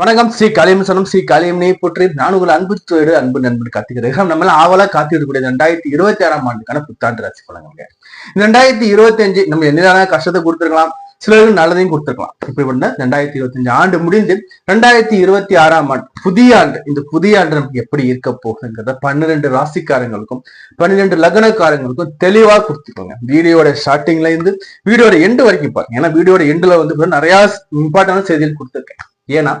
வணக்கம். ஸ்ரீ காளியம் ஸ்ரீ காளியம் நெய் போற்றி நான் உங்கள் அன்பு தோடு அன்பு நண்பன் காத்துக்கிறேன் நம்ம எல்லாம் ஆவலா காத்திருக்கக்கூடிய ரெண்டாயிரத்தி இருபத்தி ஆறாம் ஆண்டுக்கான புத்தாண்டு ராசி பலன்கள். ரெண்டாயிரத்தி இருபத்தி அஞ்சு நம்ம என்னதான கஷ்டத்தை கொடுத்துருக்கலாம் சிலருக்கு நல்லதையும் கொடுத்துருக்கலாம். இப்படி பண்ண ரெண்டாயிரத்தி இருபத்தி அஞ்சு ஆண்டு முடிந்து ரெண்டாயிரத்தி இருபத்தி ஆறாம் ஆண்டு புதிய ஆண்டு இந்த புதிய ஆண்டு நமக்கு எப்படி இருக்க போகுதுங்கிறத பன்னிரெண்டு ராசிக்காரங்களுக்கும் பன்னிரெண்டு லக்னக்காரங்களுக்கும் தெளிவா கொடுத்துக்கோங்க. வீடியோட ஸ்டார்டிங்ல இருந்து வீடியோட எண்டு வரைக்கும் பாருங்க. ஏன்னா வீடியோட எண்டுல வந்து நிறைய இம்பார்ட்டன்டான செய்திகள் கொடுத்துருக்கேன். ஏன்னா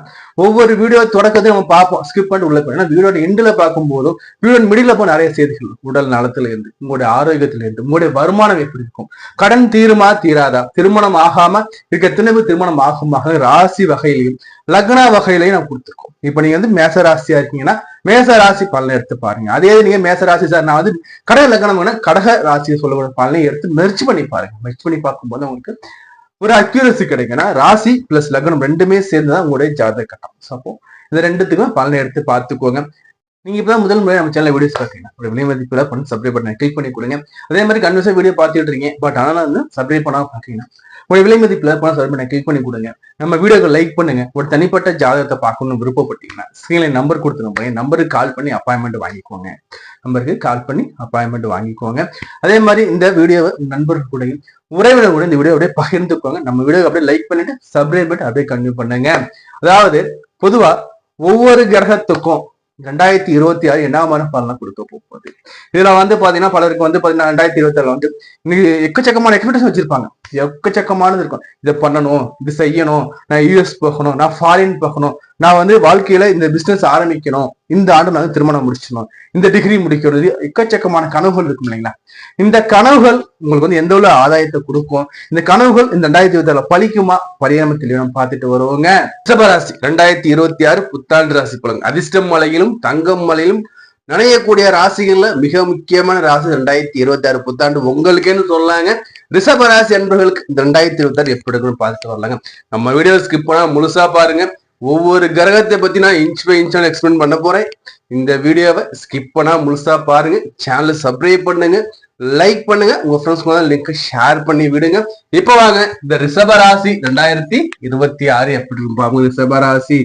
ஒவ்வொரு வீடியோ தொடக்கத்தையும் நம்ம பார்ப்போம் ஸ்கிப் பண்ணிட்டு உள்ள போய் ஏன்னா வீடியோட எண்டில் பார்க்கும்போதும் வீடியோ மிடில் போய் நிறைய செய்திகள் உடல் நலத்துல இருந்து உங்களுடைய ஆரோக்கியத்துல இருந்து உங்களுடைய வருமானம் எப்படி இருக்கும்? கடன் தீருமா தீராதா? திருமணம் ஆகாம இருக்க திரும்ப திருமணம் ஆகுமாக ராசி வகையிலையும் லக்ன வகையிலையும் நான் கொடுத்துருக்கோம். இப்போ நீங்க வந்து மேச ராசியா இருக்கீங்கன்னா மேச ராசி பலனை எடுத்து பாருங்க. அதே நீங்க மேச ராசி சார் நான் வந்து கடக லக்னம் கடக ராசியை சொல்லக்கூடிய பலனை எடுத்து மெர்ச் பண்ணி பாருங்க. மெர்ச் பண்ணி பார்க்கும்போது உங்களுக்கு ஒரு அக்யூரசி கிடைக்குன்னா ராசி பிளஸ் லக்னம் ரெண்டுமே சேர்ந்து தான் உங்களுடைய ஜாதக கட்டம். ஸோ அப்போ இந்த ரெண்டுத்துக்கும் பலனை எடுத்து பார்த்துக்கோங்க. நீங்க இப்பதான் முதல் முறை நம்ம சேனல் வீடியோஸ் பாத்தீங்கன்னா ஒரு விலை மதிப்புல பண்ணி சப்ஸ்கிரைப் பண்ண கிளிக் பண்ணி கொடுங்க. அதே மாதிரி கன்வெர்ஸா வீடியோ பார்த்துட்டு இருக்கீங்க. பட் ஆனால் வந்து சப்ஸ்கிரைப் பண்ணா பாத்தீங்கன்னா ஒரு விலை மதிப்பில் பண்ண சப்ஸ்கிரைப் பண்ண கிளிக் பண்ணி கொடுங்க. நம்ம வீடியோக்கு லைக் பண்ணுங்க. ஒரு தனிப்பட்ட ஜாதகத்தை பார்க்கணும்னு விருப்பப்பட்டீங்கன்னா ஸ்கிரீன்ல நம்பர் கொடுத்துருங்க நம்பருக்கு கால் பண்ணி அப்பாயின்மெண்ட் வாங்கிக்கோங்க. நம்பருக்கு கால் பண்ணி அப்பாயின்மெண்ட் வாங்கிக்கோங்க. அதே மாதிரி இந்த வீடியோவை நண்பர்கள் கூட உறவினர் கூட இந்த வீடியோ அப்படியே பகிர்ந்துக்கோங்க. நம்ம வீடியோ அப்படியே லைக் பண்ணிட்டு சப்ஸ்கிரைப் பண்ணிட்டு அப்படியே கண்டினியூ பண்ணுங்க. அதாவது பொதுவா ஒவ்வொரு கிரகத்துக்கும் ரெண்டாயிரத்தி இருபத்தி ஆறு என்ன மாதிரி பலனை கொடுக்க போகுது? இதுல வந்து பாத்தீங்கன்னா பலருக்கு வந்து பாத்தீங்கன்னா ரெண்டாயிரத்தி இருபத்தி ஆறுல வந்து இன்னைக்கு எக்கச்சக்கமான எக்ஸ்பெக்டேஷன் வச்சிருப்பாங்க. எக்கச்சக்கமானது இருக்கும். இதை பண்ணணும் இது செய்யணும் நான் யூஎஸ் போகணும் நான் ஃபாரின் போகணும் நான் வந்து வாழ்க்கையில இந்த பிசினஸ் ஆரம்பிக்கணும். இந்த ஆண்டு நான் வந்து திருமணம் முடிச்சிடணும். இந்த டிகிரி முடிக்கிறது எக்கச்சக்கமான கனவுகள் இருக்கும் இல்லைங்களா? இந்த கனவுகள் உங்களுக்கு வந்து எந்த உள்ள ஆதாயத்தை கொடுக்கும்? இந்த கனவுகள் இந்த ரெண்டாயிரத்தி இருபத்தி ஆறுல பலிக்குமா பரிணாமத்தில் நம்ம பார்த்துட்டு வருவோங்க. ரிஷபராசி ரெண்டாயிரத்தி இருபத்தி ஆறு புத்தாண்டு ராசி பலன் அதிர்ஷ்டம் மலையிலும் தங்கம் மலையிலும் நனையக்கூடிய ராசிகள்ல மிக முக்கியமான ராசி ரெண்டாயிரத்தி இருபத்தி ஆறு புத்தாண்டு. உங்களுக்கேன்னு சொல்லாங்க. ரிஷபராசி என்பவர்களுக்கு இந்த ரெண்டாயிரத்தி இருபத்தி ஆறு எப்படி இருக்குன்னு பார்த்துட்டு வரலாங்க. நம்ம வீடியோ ஸ்கிப் பண்ணா முழுசா பாருங்க. ஒவ்வொரு கிரகத்தை பத்தி நான் இன்ச் பை இன்ச் எக்ஸ்பிளைன் பண்ண போறேன். இந்த வீடியோவை ஸ்கிப் பண்ணா முழுசா பாருங்க. சேனல் சப்ஸ்கிரைப் பண்ணுங்க. லைக் பண்ணுங்க. உங்க ஃப்ரெண்ட்ஸ்க்கு லிங்க் ஷேர் பண்ணி விடுங்க. இப்போ வாங்க. இந்த ரிஷபராசி ரெண்டாயிரத்தி இருபத்தி ஆறு எப்படி இருப்பாங்க ரிஷபராசி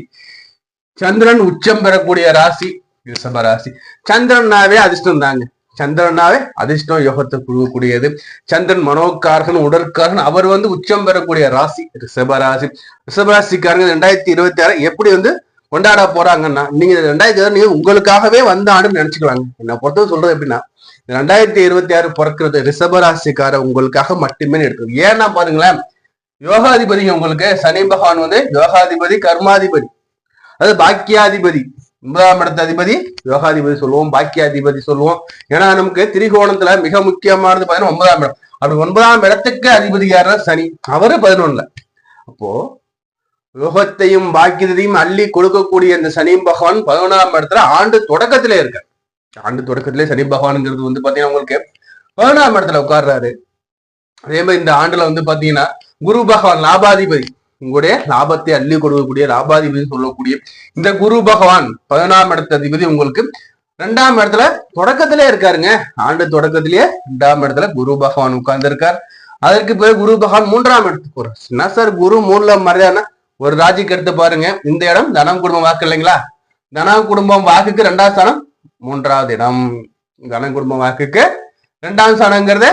சந்திரன் உச்சம் பெறக்கூடிய ராசி. ரிஷபராசி சந்திரனாவே அதிர்ஷ்டம் தாங்க. சந்திரனாவே அதிர்ஷ்டம் யோகத்தை கொடுக்கக்கூடியது. சந்திரன் மனோக்காரகன் உடற்காரகன் அவர் வந்து உச்சம் பெறக்கூடிய ராசி. ரிஷபராசி ரிஷபராசிக்காரங்க ரெண்டாயிரத்தி இருபத்தி ஆறு எப்படி வந்து கொண்டாட போறாங்கன்னா நீங்க ரெண்டாயிரத்தி ஆறு நீங்க உங்களுக்காகவே வந்த ஆண்டுன்னு நினைச்சுக்கலாங்க. என்ன பொறுத்தவரை சொல்றது எப்படின்னா ரெண்டாயிரத்தி இருபத்தி ஆறு பிறக்கிறது ரிஷபராசிக்கார உங்களுக்காக மட்டுமே எடுத்துக்கணும் ஏன்னா பாருங்களேன் யோகாதிபதிங்க உங்களுக்கு சனி பகவான் வந்து யோகாதிபதி கர்மாதிபதி. அது பாக்கியாதிபதி. ஒன்பதாம் இடத்த அதிபதி யோகாதிபதி சொல்லுவோம் பாக்கியாதிபதி சொல்லுவோம். ஏன்னா நமக்கு திரிகோணத்துல மிக முக்கியமானது பாத்தீங்கன்னா ஒன்பதாம் இடம். அப்படி ஒன்பதாம் இடத்துக்கு அதிபதி யாருன்னா சனி. அவரு பதினொன்னுல. அப்போ யோகத்தையும் பாக்கியத்தையும் அள்ளி கொடுக்கக்கூடிய இந்த சனி பகவான் பதினொன்றாம் இடத்துல ஆண்டு தொடக்கத்திலே இருக்கார். ஆண்டு தொடக்கத்திலே சனி பகவான்ங்கிறது வந்து பாத்தீங்கன்னா உங்களுக்கு பதினாறு இடத்துல உட்கார்றாரு. அதே மாதிரி இந்த ஆண்டுல வந்து பாத்தீங்கன்னா குரு பகவான் லாபாதிபதி. உங்களுடைய லாபத்தை அள்ளி கொடுக்கக்கூடிய லாபாதிபதி சொல்லக்கூடிய இந்த குரு பகவான் பதினாறாம் இடத்த அதிபதி உங்களுக்கு ரெண்டாம் இடத்துல தொடக்கத்திலே இருக்காருங்க. ஆண்டு தொடக்கத்திலேயே ரெண்டாம் இடத்துல குரு பகவான் உட்கார்ந்து இருக்கார் அதற்கு பிறகு குரு பகவான் மூன்றாம் இடத்துக்கு போறார். என்ன சார்? குரு மூணுல மரியாதை ஒரு ராஜிக்கு எடுத்து பாருங்க. இந்த இடம் தனம் குடும்பம் வாக்கு இல்லைங்களா? தனம் குடும்பம் வாக்குக்கு ரெண்டாம் ஸ்தானம் மூன்றாவது இடம். தனம் வாக்குக்கு இரண்டாம் ஸ்தானங்கிறத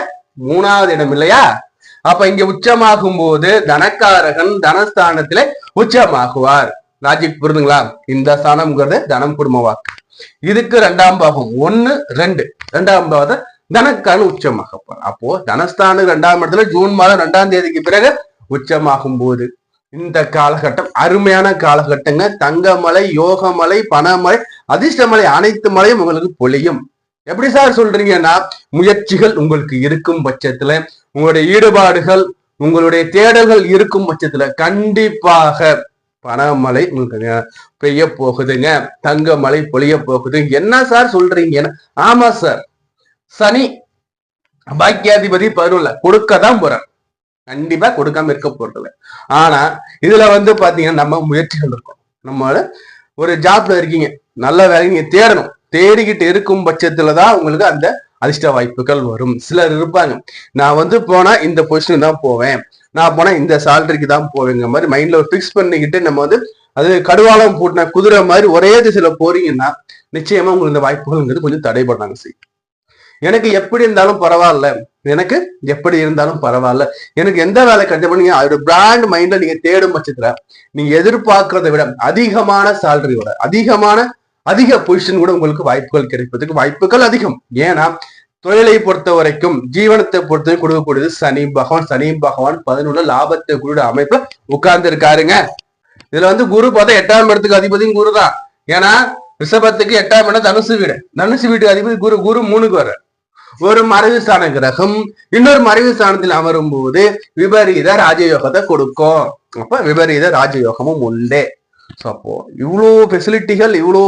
மூணாவது இடம் இல்லையா? அப்ப இங்க உச்சமாகும் போது தனக்காரகன் தனஸ்தானத்திலே உச்சமாகுவார். லாஜிக் புரிதுங்களா இந்த ஸ்தானம்ங்கிறது தனம் குடும்ப வாக்கு. இதுக்கு ரெண்டாம் பாகம். ஒன்னு ரெண்டு. ரெண்டாம் பாகத்தை தனக்கான உச்சமாக அப்போ தனஸ்தானம் ரெண்டாம் இடத்துல ஜூன் மாதம் ரெண்டாம் தேதிக்கு பிறகு உச்சமாகும் போது இந்த காலகட்டம் அருமையான காலகட்டங்க. தங்கமலை யோகமலை பணமலை அதிர்ஷ்டமலை அனைத்து மலையும் உங்களுக்கு பொழியும். எப்படி சார் சொல்றீங்கன்னா முயற்சிகள் உங்களுக்கு இருக்கும் பட்சத்துல உங்களுடைய ஈடுபாடுகள் உங்களுடைய தேடல்கள் இருக்கும் பட்சத்துல கண்டிப்பாக பணமழை உங்களுக்கு பெய்ய போகுதுங்க. தங்க மழை பொழிய போகுது. என்ன சார் சொல்றீங்க ஆமா சார். சனி பாக்கியாதிபதி பருவல கொடுக்கதான் போறார். கண்டிப்பா கொடுக்காம இருக்க போறதில்ல. ஆனா இதுல வந்து பாத்தீங்கன்னா நம்ம முயற்சிகள் இருக்கும். நம்மளோட ஒரு ஜாப்ல இருக்கீங்க. நல்ல வேலை நீங்க தேடணும். தேடிக்கிட்டு இருக்கும் பட்சத்துல தான் உங்களுக்கு அந்த அதிர்ஷ்ட வாய்ப்புகள் வரும். சிலர் இருப்பாங்க. நான் வந்து போனா இந்த பொசிஷனுக்கு தான் போவேன். நான் போனா இந்த சேலரிக்கு தான் போவேங்க மாதிரி மைண்ட்ல ஒரு ஃபிக்ஸ் பண்ணிக்கிட்டு நம்ம வந்து அது கடுவாளம் போட்டின குதிரை மாதிரி ஒரே திசையில போறீங்கன்னா நிச்சயமா உங்களுக்கு இந்த வாய்ப்புகள்ங்கிறது கொஞ்சம் தடைபடுறாங்க சரி எனக்கு எப்படி இருந்தாலும் பரவாயில்ல. எனக்கு எப்படி இருந்தாலும் பரவாயில்ல. எனக்கு எந்த வேலை கண்டிப்பா நீங்க ஒரு பிராண்ட் மைண்ட்ல நீங்க தேடும் பட்சத்துல நீங்க எதிர்பார்க்கறதை விட அதிகமான சேலரியோட அதிகமான அதிக பொசிஷன் கூட உங்களுக்கு வாய்ப்புகள் கிடைப்பதற்கு வாய்ப்புகள் அதிகம். ஏன்னா தொழிலை பொறுத்த வரைக்கும் ஜீவனத்தை பொறுத்த கொடுக்கக்கூடியது சனி பகவான். சனி பகவான் பதினொன்று லாபத்தை கூட அமைப்புல உட்கார்ந்து இருக்காருங்க இதுல வந்து குரு பார்த்தா எட்டாம் இடத்துக்கு அதிபதியும் குரு தான். ஏன்னா ரிஷபத்துக்கு எட்டாம் இடம் தனுசு வீடு. தனுசு வீட்டுக்கு அதிபதி குரு குரு மூணுக்கு வர்ற ஒரு மறைவு ஸ்தான கிரகம் இன்னொரு மறைவு ஸ்தானத்தில் அமரும் போது விபரீத ராஜயோகத்தை கொடுக்கும். அப்ப விபரீத ராஜயோகமும் உண்டு. ஸோ அப்போ இவ்வளோ ஃபெசிலிட்டிகள் இவ்வளோ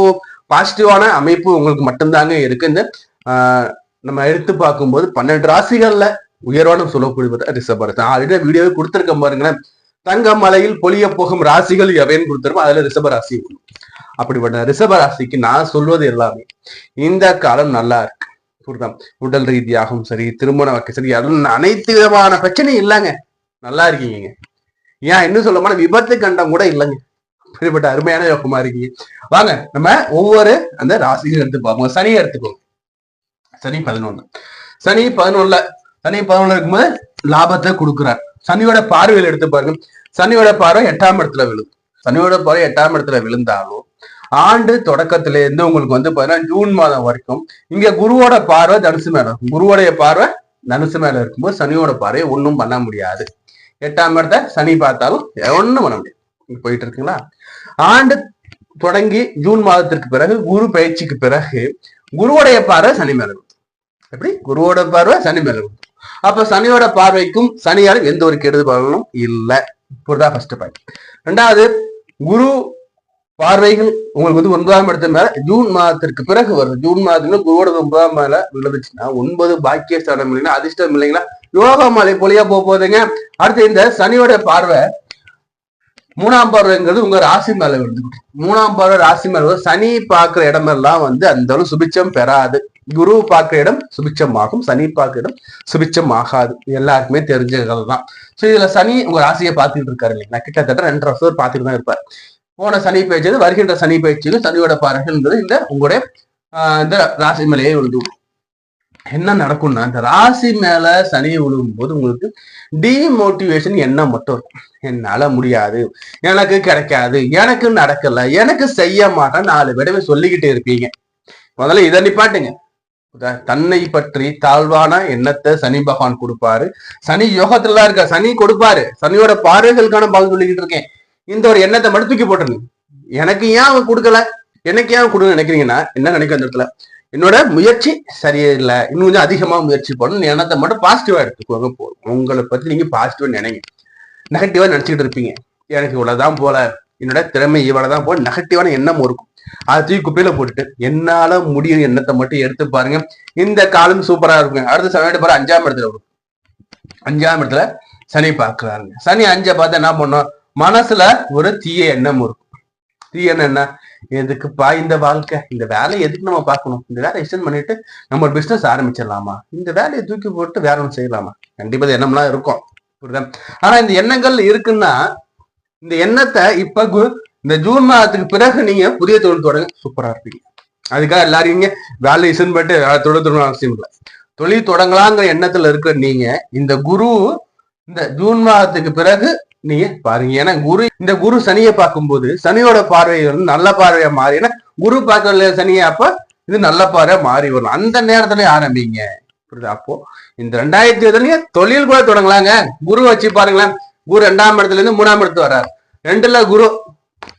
பாசிட்டிவான அமைப்பு உங்களுக்கு மட்டும்தாங்க இருக்குன்னு ஆஹ், நம்ம எடுத்து பார்க்கும்போது பன்னெண்டு ராசிகள்ல உயர்வான சொல்லக்கூடிய ரிஷபரசன் ஆல்ரெடி வீடியோவே கொடுத்துருக்கேன் பாருங்களேன். தங்க மலையில் பொழிய போகும் ராசிகள் எவைன்னு கொடுத்துருப்போம் அதுல ரிஷப ராசி அப்படிப்பட்ட ரிஷப ராசிக்கு நான் சொல்வது எல்லாமே இந்த காலம் நல்லா இருக்கு. புரியுதா? உடல் ரீதியாகவும் சரி திருமண வக்க சரி அனைத்து விதமான பிரச்சனையும் இல்லைங்க. நல்லா இருக்கீங்க. ஏன் இன்னும் சொல்ல போனா விபத்து கண்டம் கூட இல்லைங்க. இப்படிப்பட்ட அருமையான யோகமா இருக்கீங்க வாங்க நம்ம ஒவ்வொரு அந்த ராசியும் எடுத்து பார்ப்போம். சனியை எடுத்துக்கோங்க. சனி பதினொன்னு. சனி பதினொன்னுல சனி பதினொன்னு இருக்கும்போது லாபத்தை கொடுக்குறார். சனியோட பார்வையில் எடுத்து பாருங்க. சனியோட பார்வை எட்டாம் இடத்துல விழுது சனியோட பார்வை எட்டாம் இடத்துல விழுந்தாலும் ஆண்டு தொடக்கத்துல இருந்து உங்களுக்கு வந்து பாத்தீங்கன்னா ஜூன் மாதம் வரைக்கும் இங்க குருவோட பார்வை தனுசு மேல இருக்கும். குருவோடைய பார்வை தனுசு மேல இருக்கும்போது சனியோட பார்வை ஒன்றும் பண்ண முடியாது. எட்டாம் இடத்த சனி பார்த்தாலும் ஒண்ணும் பண்ண முடியாது. போயிட்டு இருக்குங்களா? ஆண்டு தொடங்கி ஜூன் மாதத்திற்கு பிறகு குரு பயிற்சிக்கு பிறகு குருவோடைய பார்வை சனி மேல எப்படி? குருவோட பார்வை சனி மேல அப்ப சனியோட பார்வைக்கும் சனியாலும் எந்த ஒரு கெடுதல் பலனும் இல்லை. இப்போதான் ஃபர்ஸ்ட் பாயிண்ட் ரெண்டாவது குரு பார்வைகள் உங்களுக்கு வந்து ஒன்பதாம் இடத்து மேல ஜூன் மாதத்திற்கு பிறகு வருது. ஜூன் மாதத்துல குருவோட ஒன்பதாம் மேல விழுந்துச்சுன்னா ஒன்பது பாக்கிய ஸ்தானம் அதிர்ஷ்டம் இல்லைங்களா? யோகா மலை பொழியா போக போதுங்க அடுத்து இந்த சனியோட பார்வை மூணாம் பார்வைங்கிறது உங்க ராசி மேல விழுந்து மூணாம் பார்வை ராசி மேல சனி பார்க்கிற இடமெல்லாம் வந்து அந்த அளவு சுபிச்சம் பெறாது. குரு பார்க்கிற இடம் சுபிச்சம் ஆகும் சனி பார்க்கிற இடம் சுபிச்சம் ஆகாது எல்லாருக்குமே தெரிஞ்ச தான் ஸோ இதுல சனி உங்க ராசியை பார்த்துட்டு இருக்காரு இல்லைங்களா? கிட்டத்தட்ட ரெண்டரை வருஷம் பார்த்துட்டு தான் இருப்பார். போன சனி பயிற்சி வருகின்ற சனி பயிற்சிக்கு சனியோட பார்வைகள் இந்த உங்களுடைய இந்த ராசி மேலேயே விழுந்து என்ன நடக்கும்னா இந்த ராசி மேல சனி விழுகும் போது உங்களுக்கு டிமோட்டிவேஷன் எண்ணம் மட்டும் இருக்கும் என்னால முடியாது. எனக்கு கிடைக்காது எனக்கு நடக்கல எனக்கு செய்ய மாட்டேன் நாலு விடவே சொல்லிக்கிட்டே இருப்பீங்க. முதல்ல இதை நிப்பாட்டுங்க. தன்னை பற்றி தாழ்வான எண்ணத்தை சனி பகவான் கொடுப்பாரு. சனி யோகத்துல தான் இருக்க சனி கொடுப்பாரு. சனியோட பார்வைகளுக்கான பலன் சொல்லிக்கிட்டு இருக்கேன். இந்த ஒரு எண்ணத்தை மட்டும் தூக்கி போட்டுருங்க. எனக்கு ஏன் அவன் கொடுக்கல? எனக்கு ஏன் கொடுங்க நினைக்கிறீங்கன்னா என்ன நினைக்கிற இடத்துல என்னோட முயற்சி சரியில்லை. இன்னும் கொஞ்சம் அதிகமா முயற்சி பண்ணணும். எண்ணத்தை மட்டும் பாசிட்டிவா எடுத்துக்கோங்க போதும் உங்களை பத்தி நீங்க பாசிட்டிவா நினைங்க. நெகட்டிவா நினச்சிக்கிட்டு இருப்பீங்க. எனக்கு இவ்வளவுதான் போல. என்னோட திறமை இவ்வளவுதான் போல. நெகட்டிவான எண்ணம் இருக்கும். அதை தூக்கி குப்பையில போட்டுட்டு என்னால முடியும் எண்ணத்தை மட்டும் எடுத்து பாருங்க. இந்த காலம் சூப்பரா இருக்குங்க அடுத்த சமயம் பாரு அஞ்சாம் இடத்துல வரும். அஞ்சாம் இடத்துல சனி பார்க்கறாருங்க. சனி அஞ்சை பார்த்து என்ன பண்ணும்? மனசுல ஒரு தீய எண்ணம் இருக்கும். தீய எண்ணம் என்ன? எதுக்குப்பா இந்த வாழ்க்கை இந்த வேலையை எதுக்கு நம்ம பார்க்கணும்? இந்த வேலையை எக்ஸ்டெண்ட் பண்ணிட்டு நம்ம ஒரு பிசினஸ் ஆரம்பிச்சிடலாமா? இந்த வேலையை தூக்கி போட்டு வேற ஒன்று செய்யலாமா? கண்டிப்பா எண்ணம்லாம் இருக்கும். புரியுதா? ஆனா இந்த எண்ணங்கள் இருக்குன்னா இந்த எண்ணத்தை இப்ப இந்த ஜூன் மாதத்துக்கு பிறகு நீங்க புதிய தொழில் தொடங்க சூப்பரா இருப்பீங்க. அதுக்காக எல்லாரும் இங்க வேலை இசன் பண்ணிட்டு வேலை தொழில் தொடங்க அவசியம் இல்லை. தொழில் தொடங்கலாங்கிற எண்ணத்துல இருக்க நீங்க இந்த குரு இந்த ஜூன் மாதத்துக்கு பிறகு நீங்க பாருங்க ஏன்னா குரு இந்த குரு சனியை பார்க்கும்போது சனியோட பார்வை வந்து நல்ல பார்வையா மாறி ஏன்னா குரு பார்க்கல சனியை அப்ப இது நல்ல பார்வையா மாறி வரும் அந்த நேரத்துல ஆரம்பிங்க. புரியுது? அப்போ இந்த ரெண்டாயிரத்தி இருபதுலயே தொழில் கூட தொடங்கலாங்க. குரு வச்சு பாருங்களேன். குரு ரெண்டாம் இடத்துல இருந்து மூணாம் இடத்து வர்றாரு. ரெண்டுல குரு.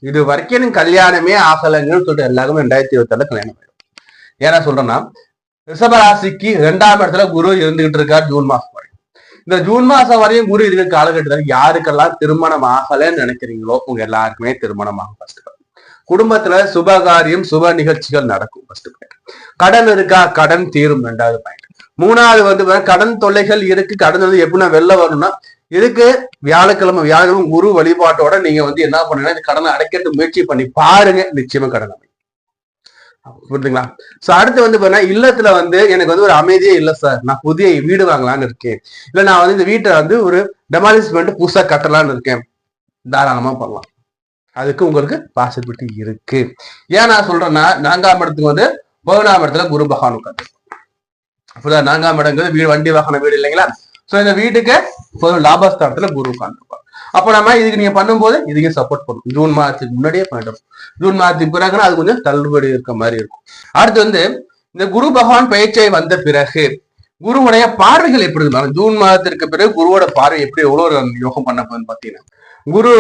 இது வரைக்கும் எனக்கு கல்யாணமே ஆகலைங்கன்னு சொல்லிட்டு எல்லாருமே ரெண்டாயிரத்தி இருபத்தி கல்யாணம் ஆயிடும். ஏன்னா சொல்றேன்னா ரிஷபராசிக்கு ரெண்டாம் இடத்துல குரு இருந்துகிட்டு இருக்கார் ஜூன் மாசம் இந்த ஜூன் மாசம் வரையும் குரு இருக்கிற காலகட்டத்தில் யாருக்கெல்லாம் திருமணம் ஆகலைன்னு நினைக்கிறீங்களோ உங்க எல்லாருக்குமே திருமணம் ஆகும் ஃபர்ஸ்ட் குடும்பத்துல சுபகாரியம் சுப நிகழ்ச்சிகள் நடக்கும் ஃபர்ஸ்ட் பாயிண்ட் கடன் இருக்கா? கடன் தீரும் ரெண்டாவது பாயிண்ட் மூணாவது வந்து கடன் தொல்லைகள் இருக்கு. கடன் வந்து எப்படின்னா வெளில வரணும்னா இதுக்கு வியாழக்கிழமை வியாழக்கிழமை குரு வழிபாட்டோட நீங்க வந்து என்ன பண்ணுங்கன்னா இந்த கடனை அடைக்கிறது முயற்சி பண்ணி பாருங்க. நிச்சயமா கடன் புரியுதுங்களா சோ அடுத்து வந்து பாத்தீங்கன்னா இல்லத்துல வந்து எனக்கு வந்து ஒரு அமைதியே இல்ல சார் நான் புதிய வீடு வாங்கலாம்னு இருக்கேன். இல்ல நான் வந்து இந்த வீட்டை வந்து ஒரு டெமாலிஷ் பண்ணிட்டு புதுசா கட்டலாம்னு இருக்கேன். தாராளமா பண்ணலாம். அதுக்கு உங்களுக்கு பாசிபிலிட்டி இருக்கு. ஏன் நான் சொல்றேன்னா நான்காம் இடத்துக்கு வந்து பதினாம் இடத்துல குரு பகவான் உட்காந்து நான்காம் இடங்கிறது வீடு வண்டி வாகன வீடு இல்லைங்களா? சோ இந்த வீட்டுக்கு பொது லாபஸ்தானத்துல குரு உட்காந்துருப்பாங்க அப்போ நம்ம இதுக்கு நீங்க பண்ணும்போது இதுக்கு சப்போர்ட் பண்ணும். ஜூன் மாதத்துக்கு முன்னாடியே பண்ணிடும் ஜூன் மாதத்துக்கு பிறகுனா அது கொஞ்சம் தள்ளுபடி இருக்க மாதிரி இருக்கும். அடுத்து வந்து இந்த குரு பகவான் பயிற்சியை வந்த பிறகு குருவுடைய பார்வைகள் எப்படி இருந்தாலும் ஜூன் மாதத்திற்கு பிறகு குருவோட பார்வை எப்படி எவ்வளவு யோகம் பண்ண போகுதுன்னு பாத்தீங்கன்னா குரு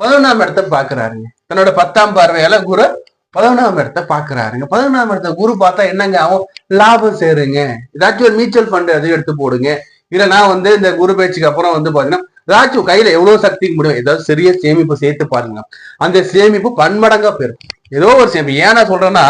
பதினொன்றாம் இடத்தை பாக்குறாருங்க தன்னோட பத்தாம் பார்வையால குரு பதினொன்றாம் இடத்தை பாக்குறாருங்க பதினொன்றாம் இடத்த குரு பார்த்தா என்னங்க அவன் லாபம் சேருங்க. ஏதாச்சும் ஒரு மியூச்சுவல் ஃபண்ட் எதையும் எடுத்து போடுங்க. இல்லைன்னா வந்து இந்த குரு பேச்சுக்கு அப்புறம் வந்து பாத்தீங்கன்னா ராஜு கையில எவ்வளவு சக்திக்கு முடியும்? ஏதாவது சிறிய சேமிப்பு சேர்த்து பாருங்க. அந்த சேமிப்பு பன்மடங்கா போயிரும் ஏதோ ஒரு சேமிப்பு. ஏன்னா சொல்றேன்னா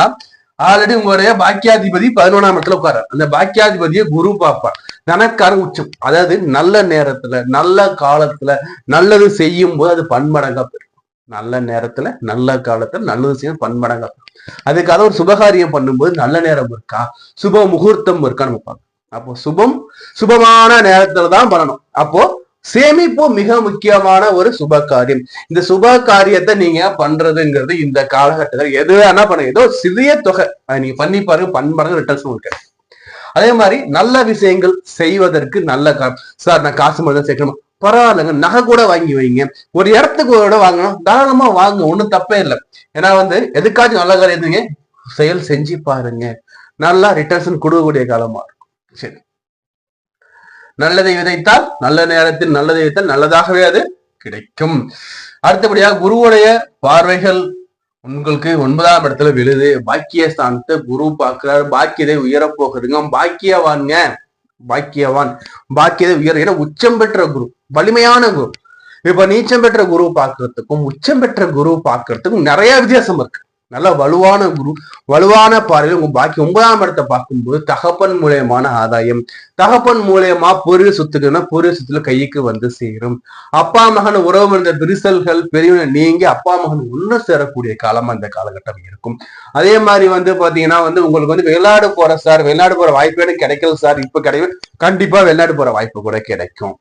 ஆல்ரெடி உங்களுடைய பாக்கியாதிபதி பதினொன்றாம் இடத்துல உட்கார அந்த பாக்கியாதிபதியை குரு பார்ப்பார். தனக்கார உச்சம். அதாவது நல்ல நேரத்துல நல்ல காலத்துல நல்லது செய்யும் போது அது பன்மடங்கா போயிடும் நல்ல நேரத்துல நல்ல காலத்துல நல்லது செய்யும் பன்மடங்கா அதுக்காக ஒரு சுபகாரியம் பண்ணும்போது நல்ல நேரம் இருக்கா? சுப முகூர்த்தம் இருக்கா? நம்ம பார்க்கணும் அப்போ சுபம் சுபமான நேரத்துல தான் பண்ணணும். அப்போ சேமிப்பு மிக முக்கியமான ஒரு சுப காரியம் இந்த சுப காரியத்தை நீங்க பண்றதுங்கிறது இந்த காலகட்டத்தில் எது வேணா பண்ணுங்க. ஏதோ சிறிய தொகை. நீங்க பண்ணி பாருங்க பண்பாருங்க ரிட்டர்ன்ஸும் இருக்கு அதே மாதிரி நல்ல விஷயங்கள் செய்வதற்கு நல்ல சார் நான் காசு மட்டும் சேர்க்கணும்? பரவாயில்லைங்க. நகை கூட வாங்கி வைங்க. ஒரு இடத்துக்கு கூட வாங்கணும் தாராளமா வாங்க. ஒண்ணும் தப்பே இல்லை. ஏன்னா வந்து எதுக்காச்சும் நல்ல காரியம் செயல் செஞ்சு பாருங்க. நல்லா ரிட்டர்ன்ஸ் கொடுக்கக்கூடிய காலமா சரி. நல்லதை விதைத்தால் நல்ல நேரத்தில் நல்லதை விதைத்தால் நல்லதாகவே அது கிடைக்கும். அடுத்தபடியாக குருவுடைய பார்வைகள் உங்களுக்கு ஒன்பதாம் இடத்துல விழுது. பாக்கியஸ்தானத்தை குரு பார்க்கிறார். பாக்கியதை உயரப்போகிறதுங்க பாக்கியவான்ங்க பாக்கியவான் பாக்கியதை உயர ஏன்னா உச்சம் பெற்ற குரு. வலிமையான குரு. இப்ப நீச்சம் பெற்ற குரு பார்க்கறதுக்கும் உச்சம் பெற்ற குரு பார்க்கறதுக்கும் நிறைய வித்தியாசம் இருக்கு. நல்ல வலுவான குரு வலுவான பார்வையில் உங்க பாக்கி ஒன்பதாம் இடத்தை பார்க்கும்போது தகப்பன் மூலியமான ஆதாயம். தகப்பன் மூலியமா பொருள் சொத்துக்குன்னா பொருள் சொத்துல கைக்கு வந்து சேரும். அப்பா மகன் உறவு இருந்த பிரிசல்கள் பெரியவங்க நீங்கி அப்பா மகன் ஒன்று சேரக்கூடிய காலமா இந்த காலகட்டம் இருக்கும். அதே மாதிரி வந்து பாத்தீங்கன்னா வந்து உங்களுக்கு வந்து வெளிநாடு போற சார் வெளிநாடு போற வாய்ப்பு கிடைக்கல சார் இப்ப கிடைக்கும் கண்டிப்பா வெளிநாடு போற வாய்ப்பு கூட கிடைக்கும்.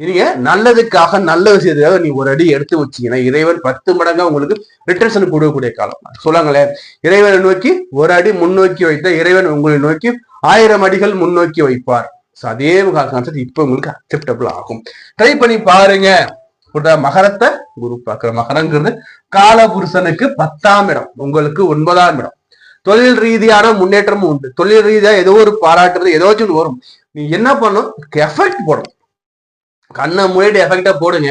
நீங்க நல்லதுக்காக நல்ல விஷயத்துக்காக நீ ஒரு அடி எடுத்து வச்சீங்கன்னா இறைவன் பத்து மடங்கா உங்களுக்கு ரிட்டர்ஷன் கொடுக்கக்கூடிய காலம். சொல்லுங்களேன். இறைவனை நோக்கி ஒரு அடி முன்னோக்கி வைத்த இறைவன் உங்களை நோக்கி ஆயிரம் அடிகள் முன்னோக்கி வைப்பார். அதே கான்செப்ட் இப்ப உங்களுக்கு அக்செப்டபிள் ஆகும். ட்ரை பண்ணி பாருங்க. மகரத்தை குரு பார்க்கிற மகரங்கிறது காலபுருஷனுக்கு பத்தாம் இடம். உங்களுக்கு ஒன்பதாம் இடம். தொழில் ரீதியான முன்னேற்றமும் உண்டு. தொழில் ரீதியா ஏதோ ஒரு பாராட்டுறது ஏதோ ஒன்று வரும். நீ என்ன பண்ணும் எஃபெக்ட் போடும் கண்ணை மூடிட்டு எஃபெக்டா போடுங்க.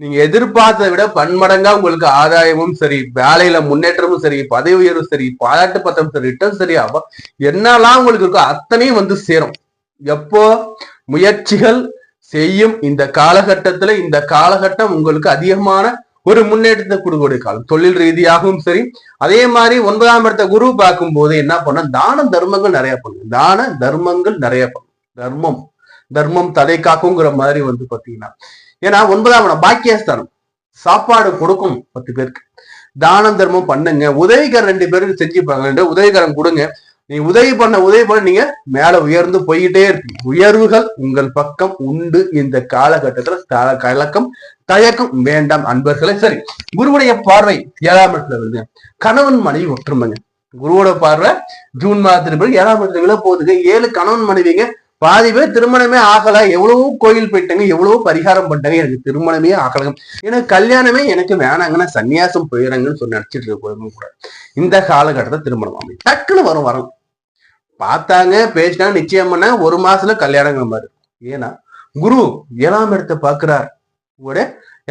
நீங்க எதிர்பார்த்ததை விட பன்மடங்கா உங்களுக்கு ஆதாயமும் சரி வேலையில முன்னேற்றமும் சரி பதவி உயர்வும் சரி பாராட்டு பத்திரம் சரி ரிட்டர்ன் சரி ஆகும் என்னெல்லாம் உங்களுக்கு இருக்கோ அத்தனையும் வந்து சேரும். எப்போ? முயற்சிகள் செய்யும் இந்த காலகட்டத்துல இந்த காலகட்டம் உங்களுக்கு அதிகமான ஒரு முன்னேற்றத்தை கொடுக்கக்கூடிய காலம். தொழில் ரீதியாகவும் சரி அதே மாதிரி ஒன்பதாம் இடத்த குரு பார்க்கும் போது என்ன பண்ண தான தர்மங்கள் நிறைய பண்ணும் தான தர்மங்கள் நிறைய பண்ணும் தர்மம். தர்மம் தலை காக்குங்கிற மாதிரி வந்து பாத்தீங்கன்னா ஏன்னா ஒன்பதாம் இடம் பாக்கியஸ்தானம். சாப்பாடு கொடுக்கும் பத்து பேருக்கு. தானம் தர்மம் பண்ணுங்க. உதவிகரம் ரெண்டு பேரும் செஞ்சுப்பாங்க. ரெண்டு உதவிகரம் கொடுங்க. நீ உதவி பண்ண உதவி பண்ண நீங்க மேல உயர்ந்து போய்கிட்டே இருப்பீங்க. உயர்வுகள் உங்கள் பக்கம் உண்டு. இந்த காலகட்டத்துல கலக்கம் தயக்கம் வேண்டாம் அன்பர்களே. சரி குருவுடைய பார்வை ஏழாம் இடத்துல வருது. கணவன் மனைவி ஒற்றுமைங்க. குருவோட பார்வை ஜூன் மாதத்தின் பிறகு ஏழாம் இடத்துல விழ போகுதுங்க ஏழு கணவன் மனைவிங்க. பாதி பேர் திருமணமே ஆகல. எவ்வளவோ கோயில் போயிட்டாங்க எவ்வளவோ பரிகாரம் பண்ணிட்டாங்க. எனக்கு திருமணமே ஆகலங்க எனக்கு கல்யாணமே எனக்கு வேணாங்கன்னா சன்னியாசம் போயிடறாங்கன்னு சொல்லி நினைச்சிட்டு இருக்க கூட. இந்த காலகட்டத்தை திருமணம் ஆகும் டக்குன்னு வரும் வரும். பார்த்தாங்க பேசினா நிச்சயம் பண்ண ஒரு மாசத்துல கல்யாணங்கிற மாதிரி ஏன்னா குரு ஏழாம் இடத்தை பாக்குறார் கூட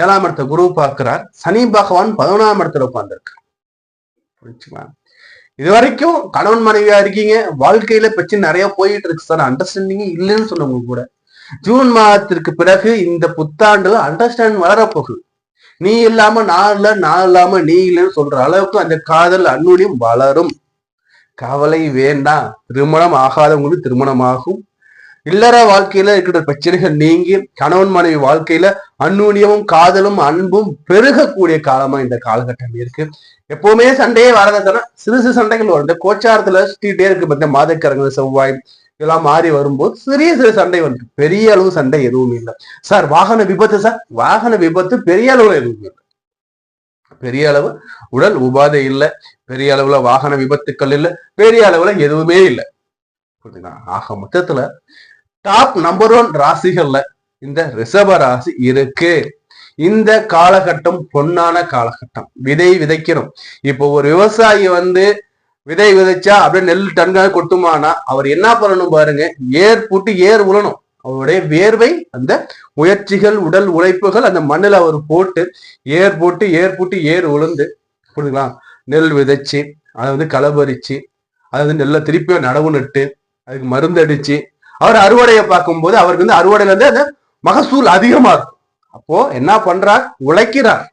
ஏழாம் இடத்த குரு பார்க்கிறார். சனி பகவான் பதினொன்றாம் இடத்துல உட்கார்ந்துருக்கு இது வரைக்கும் கணவன் மனைவியா இருக்கீங்க. வாழ்க்கையில பிரச்சனை நிறைய போயிட்டு இருக்கு சார். அண்டர்ஸ்டாண்டிங் இல்லைன்னு சொன்னவங்க கூட. ஜூன் மாதத்திற்கு பிறகு இந்த புத்தாண்டுல அண்டர்ஸ்டாண்ட் வளரப்போகுது. நீ இல்லாம நான் இல்ல நான் இல்லாம நீ இல்லைன்னு சொல்ற அளவுக்கு அந்த காதல் அன்னுடையும் வளரும். கவலை வேண்டாம். திருமணம் ஆகாதவங்களுக்கு திருமணமாகும். இல்லற வாழ்க்கையில இருக்கிற பிரச்சனைகள் நீங்கி கணவன் மனைவி வாழ்க்கையில அந்நூன்யமும் காதலும் அன்பும் பெருகக்கூடிய காலமா இந்த காலகட்டம் இருக்கு. எப்பவுமே சண்டையே வரதுன்னா சிறு சிறு சண்டைகள் வரும். இந்த கோச்சாரத்துல சுத்திட்டே இருக்கு பார்த்தீங்கன்னா மாதக்கரங்கள் செவ்வாய் இதெல்லாம் மாறி வரும்போது சிறிய சிறு சண்டை வந்து பெரிய அளவு சண்டை எதுவும் இல்லை. சார் வாகன விபத்து சார்? வாகன விபத்து பெரிய அளவுல எதுவும் இல்லை. பெரிய அளவு உடல் உபாதை இல்லை. பெரிய அளவுல வாகன விபத்துக்கள் இல்லை. பெரிய அளவுல எதுவுமே இல்லை. புரியுதுங்களா ஆக மொத்தத்துல டாப் நம்பர் ஒன் ராசிகள்ல இந்த ரிஷப ராசி இருக்கு. இந்த காலகட்டம் பொன்னான காலகட்டம். விதை விதைக்கணும். இப்போ ஒரு விவசாயி வந்து விதை விதைச்சா அப்படியே நெல் டன்காக கொட்டுமானா அவர் என்ன பண்ணணும் பாருங்க? ஏர் போட்டு ஏர் உழணும். அவருடைய வேர்வை அந்த முயற்சிகள் உடல் உழைப்புகள் அந்த மண்ணில் அவர் போட்டு ஏர் போட்டு ஏர் போட்டு ஏர் உளுந்து புரியுதுங்களா நெல் விதைச்சு அதை வந்து களபறிச்சு அதை வந்து நெல்லை திருப்பியும் நடவு நட்டு அதுக்கு மருந்து அடிச்சு அவர் அறுவடையை பார்க்கும்போது அவருக்கு வந்து அறுவடையில இருந்து அந்த மகசூல் அதிகமா இருக்கும் அப்போ என்ன பண்றார்? உழைக்கிறார்.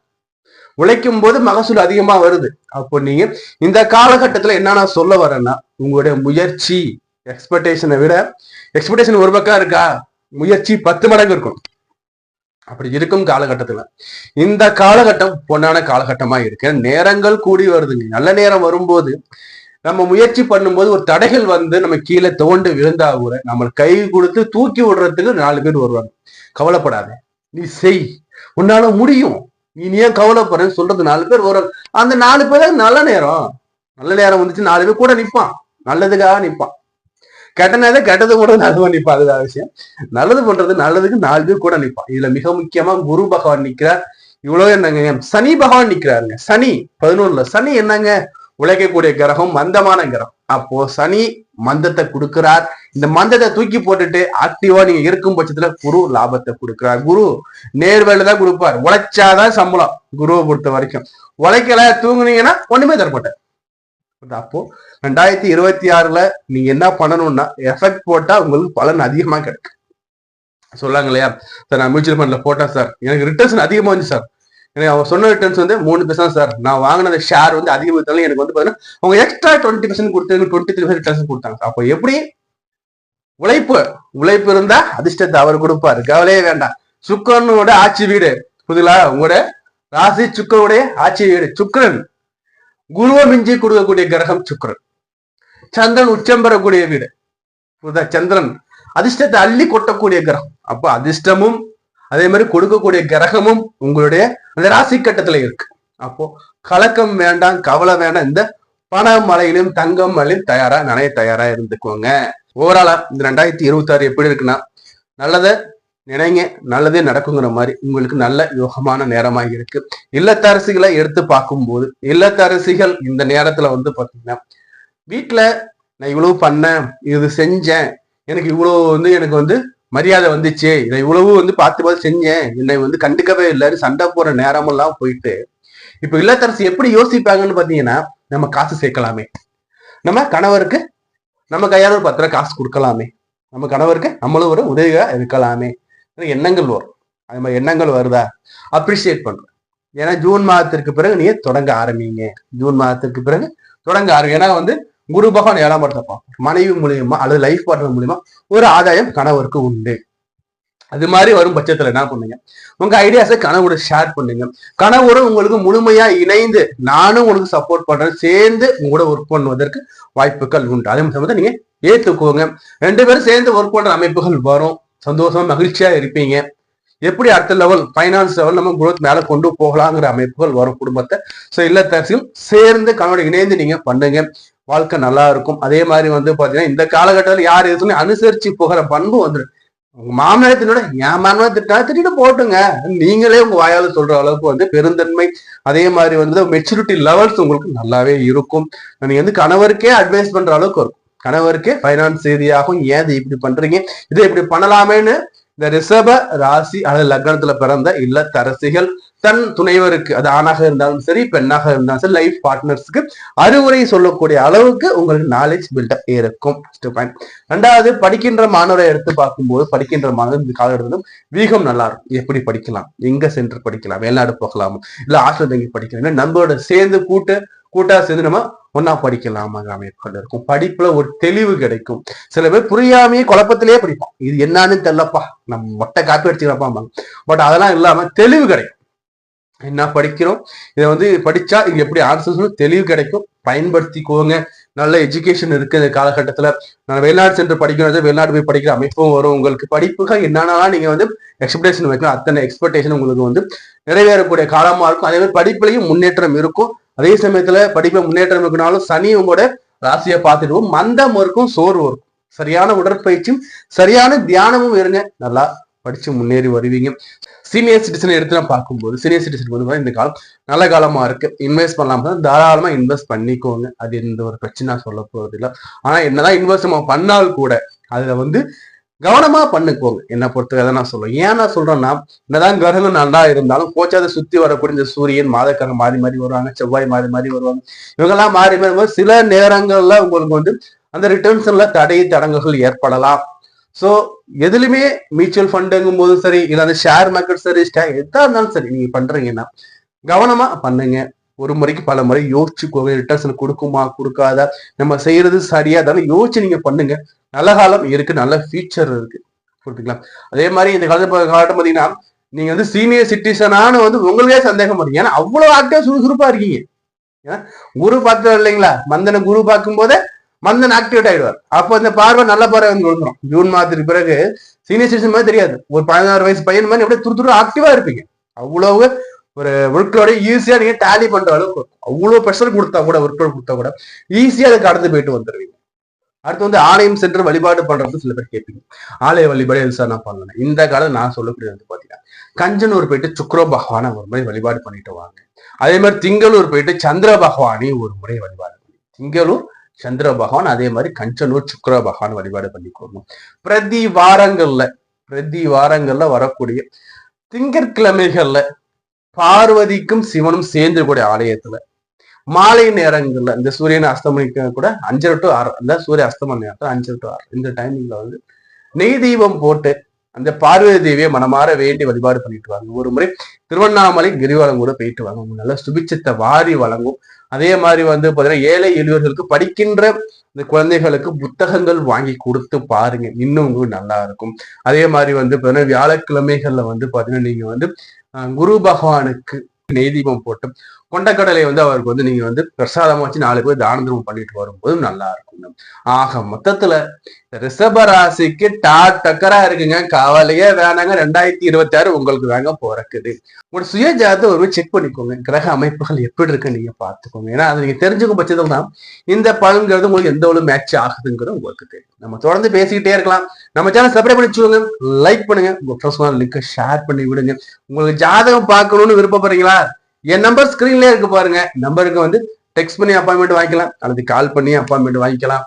உழைக்கும் போது மகசூல் அதிகமா வருது. அப்போ நீங்க இந்த காலகட்டத்துல என்ன நான் சொல்ல வரேன்னா உங்களுடைய முயற்சி எக்ஸ்பெக்டேஷனை விட எக்ஸ்பெக்டேஷன் ஒரு பக்கம் இருக்கா? முயற்சி பத்து மடங்கு இருக்கும். அப்படி இருக்கும் காலகட்டத்துல. இந்த காலகட்டம் பொன்னான காலகட்டமா இருக்கு. நேரங்கள் கூடி வருதுங்க. நல்ல நேரம் வரும்போது நம்ம முயற்சி பண்ணும்போது ஒரு தடைகள் வந்து நம்ம கீழே தோண்டு விழுந்தா கூட நம்ம கை கொடுத்து தூக்கி விடுறதுக்கு நாலு பேர் வருவாங்க. கவலைப்படாத. நீ செய். உன்னால முடியும். நீ ஏன் கவலைப்படுறேன்னு சொல்றது நாலு பேர் வருவாங்க அந்த நாலு பேர் நல்ல நேரம். நல்ல நேரம் வந்துச்சு நாலு பேர் கூட நிப்பான். நல்லதுக்காக நிப்பான். கெட்ட நேரம் கெட்டது கூட நல்லவன் நிற்பான் அதுதான் விஷயம். நல்லது பண்றது நல்லதுக்கு நாலு பேர் கூட நிப்பான். இதுல மிக முக்கியமா குரு பகவான் நிற்கிறார் இவ்வளவு என்னங்க சனி பகவான் நிக்கிறாருங்க. சனி பதினொன்னுல. சனி என்னங்க? உழைக்கக்கூடிய கிரகம் மந்தமான கிரகம். அப்போ சனி மந்தத்தை கொடுக்கிறார். இந்த மந்தத்தை தூக்கி போட்டுட்டு ஆக்டிவா நீங்க இருக்கும் பட்சத்துல குரு லாபத்தை கொடுக்கிறார். குரு நேர்வேல தான் கொடுப்பார். உழைச்சாதான் சம்பளம் குருவை பொறுத்த வரைக்கும். உழைக்கல தூங்குனீங்கன்னா ஒண்ணுமே தரப்பட்டார் அப்போ ரெண்டாயிரத்தி இருபத்தி ஆறுல நீங்க என்ன பண்ணணும்னா எஃபெக்ட் போட்டா உங்களுக்கு பலன் அதிகமா கிடைக்கும். சொல்லாங்க இல்லையா? சார் நான் மியூச்சுவல் ஃபண்ட்ல போட்டேன் சார். எனக்கு ரிட்டர்ன்ஸ் அதிகமா வந்து சார். எனக்கு அவங்க சொன்ன ரிட்டர்ன்ஸ் வந்து மூணு பெர்சன்ட் சார் நான் வாங்கின ஷேர் வந்து அதிகமாக எனக்கு வந்து பாத்தீங்கன்னா அவங்க எக்ஸ்ட்ரா டுவெண்ட்டி பர்சன்ட் கொடுத்து டுவெண்ட்டி த்ரீ பர்சன்ட் ரிட்டர்ன்ஸ் கொடுத்தாங்க அப்போ எப்படி? உழைப்பு. உழைப்பு இருந்தா அதிர்ஷ்டத்தை அவர் கொடுப்பாரு. கவலையே வேண்டாம். சுக்கரனோட ஆட்சி வீடு. புதுலா உங்களோட ராசி சுக்கரனுடைய ஆட்சி வீடு. சுக்கரன். குருவை மிஞ்சி கொடுக்கக்கூடிய கிரகம் சுக்கரன். சந்திரன் உச்சம் பெறக்கூடிய வீடு. புரியுதா? சந்திரன். அதிர்ஷ்டத்தை அள்ளி கொட்டக்கூடிய கிரகம். அப்போ அதிர்ஷ்டமும் அதே மாதிரி கொடுக்கக்கூடிய கிரகமும் உங்களுடைய அந்த ராசி கட்டத்துல இருக்கு. அப்போ கலக்கம் வேண்டாம் கவலை வேண்டாம். இந்த பண மலையிலும் தங்கம் மலையிலும் தயாரா நனைய தயாரா இருந்துக்கோங்க. ஓவராலா இந்த ரெண்டாயிரத்தி இருபத்தி ஆறு எப்படி இருக்குன்னா நல்லதை நினைங்க நல்லதே நடக்குங்கிற மாதிரி உங்களுக்கு நல்ல யோகமான நேரமாக இருக்கு. இல்லத்தரசிகளை எடுத்து பார்க்கும்போது இல்லத்தரசிகள் இந்த நேரத்துல வந்து பாத்தீங்கன்னா வீட்டுல நான் இவ்வளவு பண்ணேன் இது செஞ்சேன் எனக்கு இவ்வளவு வந்து எனக்கு வந்து மரியாதை வந்துச்சு. இதை இவ்வளவு வந்து பார்த்து பார்த்து செஞ்சேன். என்னை வந்து கண்டுக்கவே இல்லை சண்டை போற நேரமெல்லாம் போயிட்டு. இப்ப இல்லத்தரசி எப்படி யோசிப்பாங்கன்னு பாத்தீங்கன்னா நம்ம காசு சேர்க்கலாமே. நம்ம கணவருக்கு நம்ம கையால ஒரு பத்து ரூபா காசு கொடுக்கலாமே. நம்ம கணவருக்கு நம்மளும் ஒரு உதவியா இருக்கலாமே. எண்ணங்கள் வரும். அது மாதிரி எண்ணங்கள் வருதா? அப்ரிஷியேட் பண்றேன் ஏன்னா ஜூன் மாதத்திற்கு பிறகு நீங்க தொடங்க ஆரம்பிங்க. ஜூன் மாதத்திற்கு பிறகு தொடங்க ஆரம்பி ஏன்னா வந்து குரு பகவான் ஏழாம் படத்தை பார்ப்பார் மனைவி மூலியமா அல்லது லைஃப் பார்ட்னர் மூலியமா ஒரு ஆதாயம் கணவருக்கு உண்டு. அது மாதிரி வரும் பட்சத்துல என்ன பண்ணுங்க? உங்க ஐடியாஸை கனவோட ஷேர் பண்ணுங்க. கனவோட உங்களுக்கு முழுமையா இணைந்து நானும் உங்களுக்கு சப்போர்ட் பண்றேன். சேர்ந்து உங்களோட ஒர்க் பண்ணுவதற்கு வாய்ப்புகள் உண்டு. அதே சமயத்தை நீங்க ஏத்துக்கோங்க. ரெண்டு பேரும் சேர்ந்து ஒர்க் பண்ற அமைப்புகள் வரும். சந்தோஷமா மகிழ்ச்சியா இருப்பீங்க. எப்படி அடுத்த லெவல் ஃபைனான்ஸ் லெவல் நம்ம குரோத் மேல கொண்டு போகலாங்கிற அமைப்புகள் வரும் குடும்பத்தை. ஸோ இல்லத்தரசியும் சேர்ந்து கணவனை இணைந்து நீங்க பண்ணுங்க. வாழ்க்கை நல்லா இருக்கும். அதே மாதிரி வந்து பாத்தீங்கன்னா இந்த காலகட்டத்தில் யார் எதுவுமே அனுசரிச்சு போகிற பண்பு வந்துடும் உங்க மாமனாரத்தினோட என் மாமனார் திட்டா திட்டிட்டு போட்டுங்க. நீங்களே உங்க வாயால சொல்ற அளவுக்கு வந்து பெருந்தன்மை அதே மாதிரி வந்து மெச்சூரிட்டி லெவல்ஸ் உங்களுக்கு நல்லாவே இருக்கும். நீங்க வந்து கணவருக்கே அட்வைஸ் பண்ற அளவுக்கு இருக்கும். கணவருக்கே ஃபைனான்ஸ் ரீதியாகவும் ஏன் இது இப்படி பண்றீங்க? இதை இப்படி பண்ணலாமேன்னு இந்த ரிஷப ராசி அல்லது லக்னத்துல பிறந்த இல்லத்தரசிகள் தன் துணைவருக்கு அது ஆணாக இருந்தாலும் சரி பெண்ணாக இருந்தாலும் சரி லைஃப் பார்ட்னர்ஸ்க்கு அறிவுரை சொல்லக்கூடிய அளவுக்கு உங்களுக்கு நாலேஜ் பில்டப் இருக்கும். ரெண்டாவது படிக்கின்ற மாணவரை எடுத்து பார்க்கும்போது படிக்கின்ற மாணவர் இந்த காலகட்டத்திலும் வீகம் நல்லா இருக்கும். எப்படி படிக்கலாம்? எங்க சென்று படிக்கலாம்? வெளிநாடு போகலாமா? இல்ல ஆசிரியர் தங்கி படிக்கலாம் நம்மளோட சேர்ந்து கூட்டு கூட்டா சேர்ந்து நம்ம ஒன்னா படிக்கலாம் அமைப்புகள் இருக்கும். படிப்புல ஒரு தெளிவு கிடைக்கும். சில பேர் புரியாமையே குழப்பத்திலேயே படிப்போம் இது என்னன்னு தெரியலப்பா. நம்ம மொட்டை காப்பி அடிச்சுக்கிறப்பா பட் அதெல்லாம் இல்லாம தெளிவு கிடைக்கும். என்ன படிக்கிறோம்? இதை வந்து படிச்சா இது எப்படி ஆன்சர்ஸ் தெளிவு கிடைக்கும். பயன்படுத்திக்கோங்க. நல்ல எஜுகேஷன் இருக்கு இந்த காலகட்டத்துல. நான் வெளிநாடு சென்று படிக்கணும். வெளிநாடு போய் படிக்கிற அமைப்பும் வரும். உங்களுக்கு படிப்புகள் என்னென்னலாம் நீங்க வந்து எக்ஸ்பெக்டேஷன் வைக்கணும். அத்தனை எக்ஸ்பெக்டேஷன் உங்களுக்கு வந்து நிறைவேறக்கூடிய காலமா இருக்கும். அதே மாதிரி படிப்புலையும் முன்னேற்றம் இருக்கும். அதே சமயத்துல படிப்புல முன்னேற்றம் இருக்குனாலும் சனி உங்களோட ராசியை பார்த்துடுவோம் மந்தம் இருக்கும் சோர்வு இருக்கும். சரியான உடற்பயிற்சியும் சரியான தியானமும் இருங்க. நல்லா படிச்சு முன்னேறி வருவீங்க. சீனியர் சிட்டிசன் எடுத்து நான் பார்க்கும்போது சீனியர் சிட்டிசன் வந்து இந்த காலம் நல்ல காலமா இருக்கு. இன்வெஸ்ட் பண்ணலாம் தாராளமா இன்வெஸ்ட் பண்ணிக்கோங்க. அது எந்த ஒரு பிரச்சனை சொல்ல போறது இல்லை ஆனா என்னதான் இன்வெஸ்ட் நம்ம பண்ணால் கூட அதுல வந்து கவனமா பண்ணுக்கோங்க. என்ன பொறுத்தவரை நான் சொல்லுவேன் ஏன் நான் சொல்றேன்னா என்னதான் கிரகங்கள் நல்லா இருந்தாலும் கோச்சாத சுத்தி வரக்கூடிய இந்த சூரியன் மாதக்கரம் மாறி மாறி வருவாங்க செவ்வாய் மாறி மாறி வருவாங்க. இவங்கெல்லாம் மாறி மாறி வரும் சில நேரங்கள்ல உங்களுக்கு வந்து அந்த ரிட்டர்ன்ஸ்ல தடை தடங்குகள் ஏற்படலாம். ஸோ எதுலையுமே மியூச்சுவல் ஃபண்டுங்கும் போது சரி இல்லை அந்த ஷேர் மார்க்கெட் சரி எதா இருந்தாலும் சரி நீங்க பண்றீங்கன்னா கவனமா பண்ணுங்க. ஒரு முறைக்கு பல முறை யோசிச்சுக்கோங்க ரிட்டர்ன்ஸ் கொடுக்குமா கொடுக்காதா? நம்ம செய்யறது சரியா தானே யோசிச்சு நீங்க பண்ணுங்க. நல்ல காலம் இருக்கு நல்ல ஃபியூச்சர் இருக்கு. புரிஞ்சுக்கலாம் அதே மாதிரி இந்த காலத்து காலட்டம் பார்த்தீங்கன்னா நீங்க வந்து சீனியர் சிட்டிசனான வந்து உங்களுக்கே சந்தேகம் பண்ணுங்க ஏன்னா அவ்வளவு ஆக்டிவா சுறுசுறுப்பா இருக்கீங்க. ஏன்னா குரு பார்த்து இல்லைங்களா? மந்தனை குரு பார்க்கும் போதே மந்தன் ஆக்டிவேட் ஆயிடுவார். அப்போ இந்த பார்வை நல்ல பார்வை வந்து விழுந்துரும் ஜூன் மாதத்துக்கு பிறகு சீனியர் சிட்டிசன் மாதிரி தெரியாது. ஒரு பதினாறு வயசு பையன் மாதிரி அப்படியே துரு துரு ஆக்டிவா இருப்பீங்க. அவ்வளவு ஒரு ஒர்க்கோட ஈஸியா நீங்க டேலி பண்ற அளவுக்கு அவ்வளவு ப்ரெஷர் கொடுத்தா கூட ஒர்க்கோட கொடுத்தா கூட ஈஸியா அதை கடந்து போயிட்டு வந்துடுவீங்க. அடுத்து வந்து ஆலயம் சென்று வழிபாடு பண்றது சில பேர் கேட்பீங்க. ஆலய வழிபாடு எது நான் பண்ணணும் இந்த காலம் நான் சொல்லக்கூடியது வந்து பாத்தீங்கன்னா கஞ்சனூர் போயிட்டு சுக்ர பகவானை ஒரு முறை வழிபாடு பண்ணிட்டு வாங்க. அதே மாதிரி திங்களூர் போயிட்டு சந்திர பகவானை ஒரு முறை வழிபாடு பண்ணி திங்களூர் சந்திர பகவான் அதே மாதிரி கஞ்சனூர் சுக்ர பகவான் வழிபாடு பண்ணிக்கோங்க பிரதி வாரங்கள்ல பிரதி வாரங்கள்ல வரக்கூடிய திங்கட்கிழமைகள்ல பார்வதிக்கும் சிவனும் சேர்ந்து கூடிய ஆலயத்துல. மாலை நேரங்கள்ல இந்த சூரியன் அஸ்தமனிக்க கூட அஞ்சரை டு ஆறு அந்த சூரிய அஸ்தமன நேரத்தில் அஞ்சரை டு ஆறு. இந்த டைமிங்ல வந்து நெய் தீபம் போட்டு அந்த பார்வதி தேவியை மனமாற வேண்டி வழிபாடு பண்ணிட்டு வாங்க. ஒரு முறை திருவண்ணாமலை கிரிவலம் கூட போயிட்டு வாங்க. உங்களுக்கு நல்ல சுபிச்சத்தை வாரி வழங்கும். அதே மாதிரி வந்து பாத்தீங்கன்னா ஏழை எளியவர்களுக்கு படிக்கின்ற இந்த குழந்தைகளுக்கு புத்தகங்கள் வாங்கி கொடுத்து பாருங்க. இன்னும் உங்களுக்கு நல்லா இருக்கும். அதே மாதிரி வந்து பாத்தீங்கன்னா வியாழக்கிழமைகள்ல வந்து பாத்தீங்கன்னா நீங்க வந்து குரு பகவானுக்கு நெய்தீபம் தீபம் கொண்டக்கடலை வந்து அவருக்கு வந்து நீங்க வந்து பிரசாதமா வச்சு நாலு பேர் தான தர்மம் பண்ணிட்டு வரும்போது நல்லா இருக்கும் ஆக மொத்தத்துல ரிஷப ராசிக்கு டா டக்கரா இருக்குங்க. கவலையே வேணாங்க. ரெண்டாயிரத்தி இருபத்தி ஆறு உங்களுக்கு தாங்க பிறக்குது. உங்களோட சுய ஜாதத்தை ஒரு செக் பண்ணிக்கோங்க. கிரக அமைப்புகள் எப்படி இருக்கு நீங்க பாத்துக்கோங்க ஏன்னா அதை நீங்க தெரிஞ்சுக்கும் பட்சத்தில் தான் இந்த பலன்கிறது உங்களுக்கு எந்த அளவு மேட்ச் ஆகுதுங்கிறது உங்களுக்கு தெரியும். நம்ம தொடர்ந்து பேசிக்கிட்டே இருக்கலாம். நம்ம சேனல் சப்ஸ்கிரைப் பண்ணி வச்சுக்கோங்க. லைக் பண்ணுங்க. உங்க ஃப்ரெண்ட்ஸ் லிங்கை ஷேர் பண்ணி விடுங்க. உங்களுக்கு ஜாதகம் பார்க்கணும்னு விருப்பப்படுறீங்களா? என் நம்பர் ஸ்கிரீன்லேயே இருக்கு பாருங்க. நம்பருக்கு வந்து டெக்ஸ்ட் பண்ணி அப்பாயின்மெண்ட் வாங்கிக்கலாம். அல்லது கால் பண்ணி அப்பாயின்மெண்ட் வாங்கிக்கலாம்.